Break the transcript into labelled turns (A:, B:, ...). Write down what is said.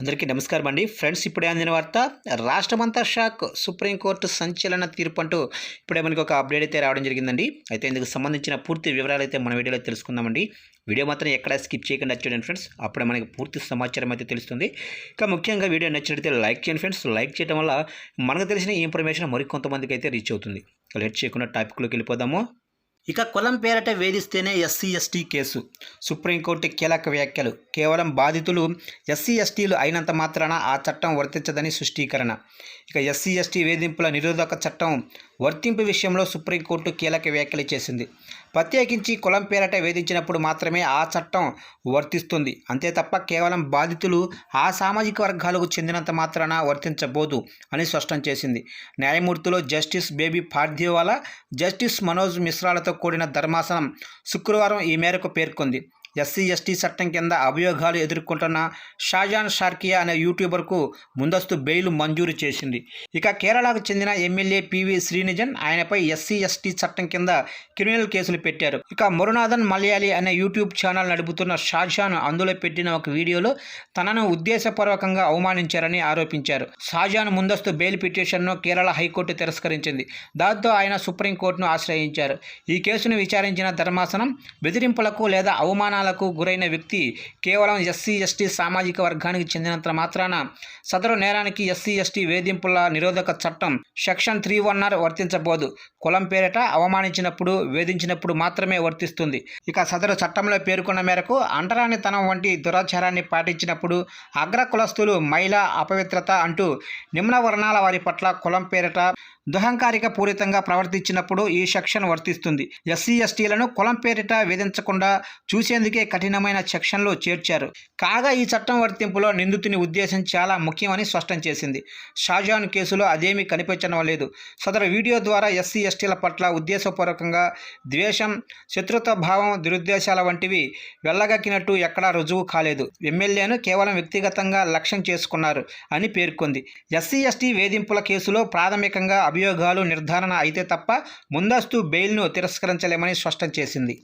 A: అందరికీ నమస్కారం అండి. ఫ్రెండ్స్ ఇప్పుడే అందిన వార్త రాష్ట్రమంతా షాక్ సుప్రీంకోర్టు సంచలన తీర్పు అంటూ ఇప్పుడే మనకి ఒక అప్డేట్ అయితే రావడం జరిగిందండి. అయితే ఇందుకు సంబంధించిన పూర్తి వివరాలు అయితే మన వీడియోలో తెలుసుకుందామండి. వీడియో మాత్రం ఎక్కడ స్కిప్ చేయకుండా చూడండి ఫ్రెండ్స్. అప్పుడే మనకి పూర్తి సమాచారం అయితే తెలుస్తుంది. ఇంకా ముఖ్యంగా వీడియో నచ్చినట్లయితే లైక్ చేయండి ఫ్రెండ్స్. లైక్ చేయడం వల్ల మనకు తెలిసిన ఇన్ఫర్మేషన్ మరికొంతమందికి అయితే రీచ్ అవుతుంది. లేట్ చేయకుండా టాపిక్లోకి వెళ్ళిపోదాము. ఇక కులం పేరట వేధిస్తేనే SC ST case. Supreme Court కీలక వ్యాఖ్యలు. కేవలం బాధితులు ఎస్సీ ఎస్టీలు అయినంత మాత్రాన ఆ చట్టం వర్తించదని స్పష్టీకరణ. ఇక ఎస్సీ ఎస్టీ వేధింపుల నిరోధక చట్టం వర్తింపు విషయంలో సుప్రీంకోర్టు కీలక వ్యాఖ్యలు చేసింది. ప్రత్యేకించి కులం పేరట వేధించినప్పుడు మాత్రమే ఆ చట్టం వర్తిస్తుంది. అంతే తప్ప కేవలం బాధితులు ఆ సామాజిక వర్గాలకు చెందినంత మాత్రాన వర్తించబోదు అని స్పష్టం చేసింది. న్యాయమూర్తిలో జస్టిస్ బేబీ పార్థివాలా జస్టిస్ మనోజ్ మిశ్రాలతో కూడిన ధర్మాసనం శుక్రవారం ఈ మేరకు పేర్కొంది. ఎస్సీ ఎస్టీ చట్టం కింద అభియోగాలు ఎదుర్కొంటున్న షాజాన్ షార్కియా అనే యూట్యూబర్కు ముందస్తు బెయిల్ మంజూరు చేసింది. ఇక కేరళకు చెందిన ఎమ్మెల్యే పివి శ్రీనిజన్ ఆయనపై ఎస్సీ ఎస్టీ చట్టం కింద క్రిమినల్ కేసులు పెట్టారు. ఇక మురునాథన్ మలయాళి అనే యూట్యూబ్ ఛానల్ నడుపుతున్న షాజాన్ అందులో పెట్టిన ఒక వీడియోలో తనను ఉద్దేశపూర్వకంగా అవమానించారని ఆరోపించారు. షాజాన్ ముందస్తు బెయిల్ పిటిషన్ను కేరళ హైకోర్టు తిరస్కరించింది. దాంతో ఆయన సుప్రీంకోర్టును ఆశ్రయించారు. ఈ కేసును విచారించిన ధర్మాసనం బెదిరింపులకు లేదా అవమానాలకు గురైన వ్యక్తి కేవలం ఎస్సీ ఎస్టీ సామాజిక వర్గానికి చెందినంత మాత్రాన సదరు నేరానికి ఎస్సీ ఎస్టీ వేధింపుల నిరోధక చట్టం సెక్షన్ త్రీ వన్ ఆర్ వర్తించబోదు. కులం పేరిట అవమానించినప్పుడు వేధించినప్పుడు మాత్రమే వర్తిస్తుంది. ఇక సదరు చట్టంలో పేర్కొన్న మేరకు అంటరానితనం వంటి దురాచారాన్ని పాటించినప్పుడు అగ్ర కులస్తులు మహిళ అపవిత్రత అంటూ నిమ్న వర్ణాల వారి పట్ల కులం పేరిట దుహంకారిక పూరితంగా ప్రవర్తించినప్పుడు ఈ సెక్షన్ వర్తిస్తుంది. ఎస్సీ ఎస్టీలను కులం పేరిట వేధించకుండా చూసేందుకు కఠినమైన సెక్షన్లో చేర్చారు. కాగా ఈ చట్టం వర్తింపులో నిందితుని ఉద్దేశం చాలా ముఖ్యమని స్పష్టం చేసింది. షాజాన్ కేసులో అదేమీ కనిపించడం లేదు. సదరు వీడియో ద్వారా ఎస్సీ ఎస్టీల పట్ల ఉద్దేశపూర్వకంగా ద్వేషం శత్రుత్వ భావం దురుద్దేశాల వంటివి వెళ్ళగక్కినట్టు ఎక్కడా రుజువు కాలేదు. ఎమ్మెల్యేను కేవలం వ్యక్తిగతంగా లక్ష్యం చేసుకున్నారు అని పేర్కొంది. ఎస్సీ ఎస్టీ వేధింపుల కేసులో ప్రాథమికంగా అభియోగాలు నిర్ధారణ అయితే తప్ప ముందస్తు బెయిల్ను తిరస్కరించలేమని స్పష్టం చేసింది.